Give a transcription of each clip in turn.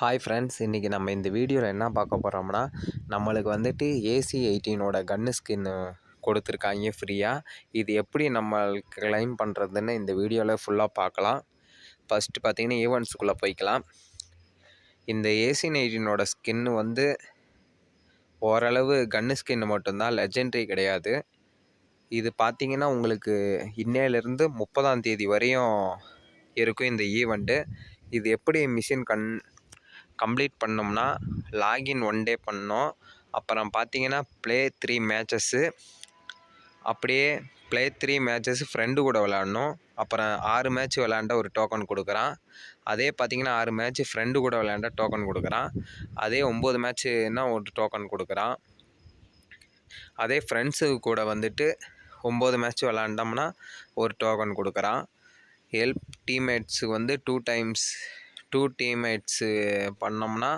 Hi friends இன்றைக்கி நம்ம இந்த வீடியோவில் என்ன பார்க்க போகிறோம்னா நம்மளுக்கு வந்துட்டு ஏசி எயிட்டீனோட கன்னு ஸ்கின்னு கொடுத்துருக்காங்க ஃப்ரீயாக இது எப்படி நம்ம கிளைம் பண்ணுறதுன்னு இந்த வீடியோவில் ஃபுல்லாக பார்க்கலாம். ஃபஸ்ட்டு பார்த்தீங்கன்னா ஈவெண்ட்ஸுக்குள்ளே போய்க்கலாம். இந்த ஏசி எயிட்டீனோட ஸ்கின்னு வந்து ஓரளவு கன்னு ஸ்கின்னு மட்டும்தான் லெஜெண்ட்ரி கிடையாது. இது பார்த்தீங்கன்னா உங்களுக்கு இன்னையிலேருந்து முப்பதாம் தேதி வரையும் இருக்கும் இந்த ஈவெண்ட்டு இது எப்படி மிஷின் கண் கம்ப்ளீட் பண்ணோம்னா லாகின் ஒன் டே பண்ணோம். அப்புறம் பார்த்தீங்கன்னா ப்ளே த்ரீ மேட்சஸ்ஸு அப்படியே ப்ளே த்ரீ மேட்சஸ் ஃப்ரெண்டு கூட விளாட்ணும் அப்புறம் ஆறு மேட்ச் விளாண்டா ஒரு டோக்கன் கொடுக்குறான். அதே பார்த்தீங்கன்னா ஆறு மேட்ச் ஃப்ரெண்டு கூட விளாண்டா டோக்கன் கொடுக்குறான். அதே ஒம்பது மேட்ச்சுன்னா ஒரு டோக்கன் கொடுக்குறான். அதே ஃப்ரெண்ட்ஸு கூட வந்துட்டு ஒம்பது மேட்ச் விளாண்டோம்னா ஒரு டோக்கன் கொடுக்குறான். ஹெல்ப் டீம்மேட்ஸுக்கு வந்து டூ டைம்ஸ் டூ டீம்மேட்ஸு பண்ணோம்னா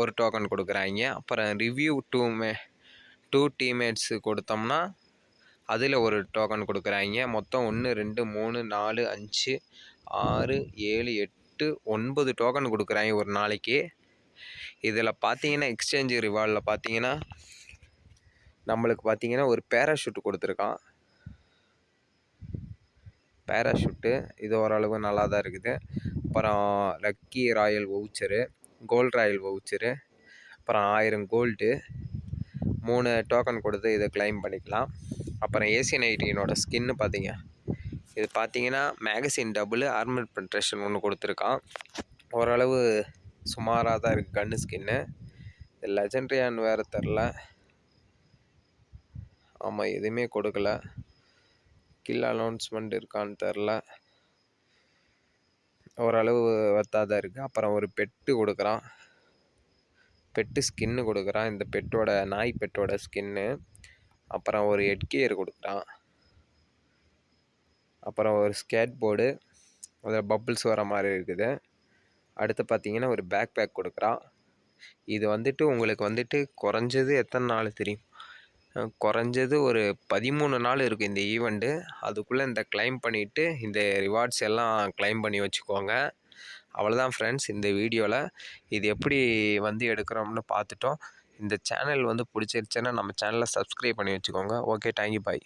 ஒரு டோக்கன் கொடுக்குறாங்க. அப்புறம் review to me to teammates கொடுத்தோம்னா அதில் ஒரு டோக்கன் கொடுக்குறாங்க. மொத்தம் ஒன்று ரெண்டு மூணு நாலு அஞ்சு ஆறு ஏழு எட்டு ஒன்பது டோக்கன் கொடுக்குறாங்க ஒரு நாளைக்கு. இதில் பார்த்தீங்கன்னா எக்ஸ்சேஞ்சு ரிவார்டில் பார்த்தீங்கன்னா நம்மளுக்கு பார்த்தீங்கன்னா ஒரு பேராஷூட் கொடுத்துருக்கான். பேராஷூட்டு இது ஓரளவு நல்லா தான் இருக்குது. அப்புறம் lucky royal voucher gold royal voucher அப்புறம் ஆயிரம் கோல்டு மூணு டோக்கன் கொடுத்து இதை கிளைம் பண்ணிக்கலாம். அப்புறம் ஏசி நைட்டினோட ஸ்கின்னு பார்த்தீங்க. இது பார்த்தீங்கன்னா மேகசின் டபுள் ஆர்மல் பென்ட்ரேஷன் ஒன்று கொடுத்துருக்கான். ஓரளவு சுமாராக தான் இருக்குது கன்னு ஸ்கின்னு இது லெஜண்ட்ரியான்னு வேறு தெரில ஆமாம் எதுவுமே கொடுக்கல. கில் அனௌன்ஸ்மெண்ட் இருக்கான்னு தெரில ஓரளவு வர்த்தாக தான் இருக்குது அப்புறம் ஒரு பெட்டு கொடுக்குறான். பெட்டு ஸ்கின்னு கொடுக்குறான். இந்த பெட்டோட நாய் பெட்டோட ஸ்கின்னு அப்புறம் ஒரு ஹெட்கியர் கொடுக்குறான். அப்புறம் ஒரு ஸ்கேட் போர்டு அதில் பப்புள்ஸ் வர மாதிரி இருக்குது. அடுத்து பார்த்தீங்கன்னா ஒரு பேக் பேக் கொடுக்குறான். இது வந்துட்டு உங்களுக்கு வந்துட்டு குறைஞ்சது எத்தனை நாள் தெரியும்? குறைஞ்சது ஒரு பதிமூணு நாள் இருக்கும் இந்த ஈவெண்ட்டு அதுக்குள்ளே இந்த கிளைம் பண்ணிவிட்டு இந்த ரிவார்ட்ஸ் எல்லாம் கிளைம் பண்ணி வச்சுக்கோங்க. அவ்வளோதான் ஃப்ரெண்ட்ஸ் இந்த வீடியோவில் இது எப்படி வந்து எடுக்கிறோம்னு பார்த்துட்டோம். இந்த சேனல் வந்து பிடிச்சிருச்சுன்னா நம்ம சேனலை சப்ஸ்கிரைப் பண்ணி வச்சுக்கோங்க. Okay thank you bye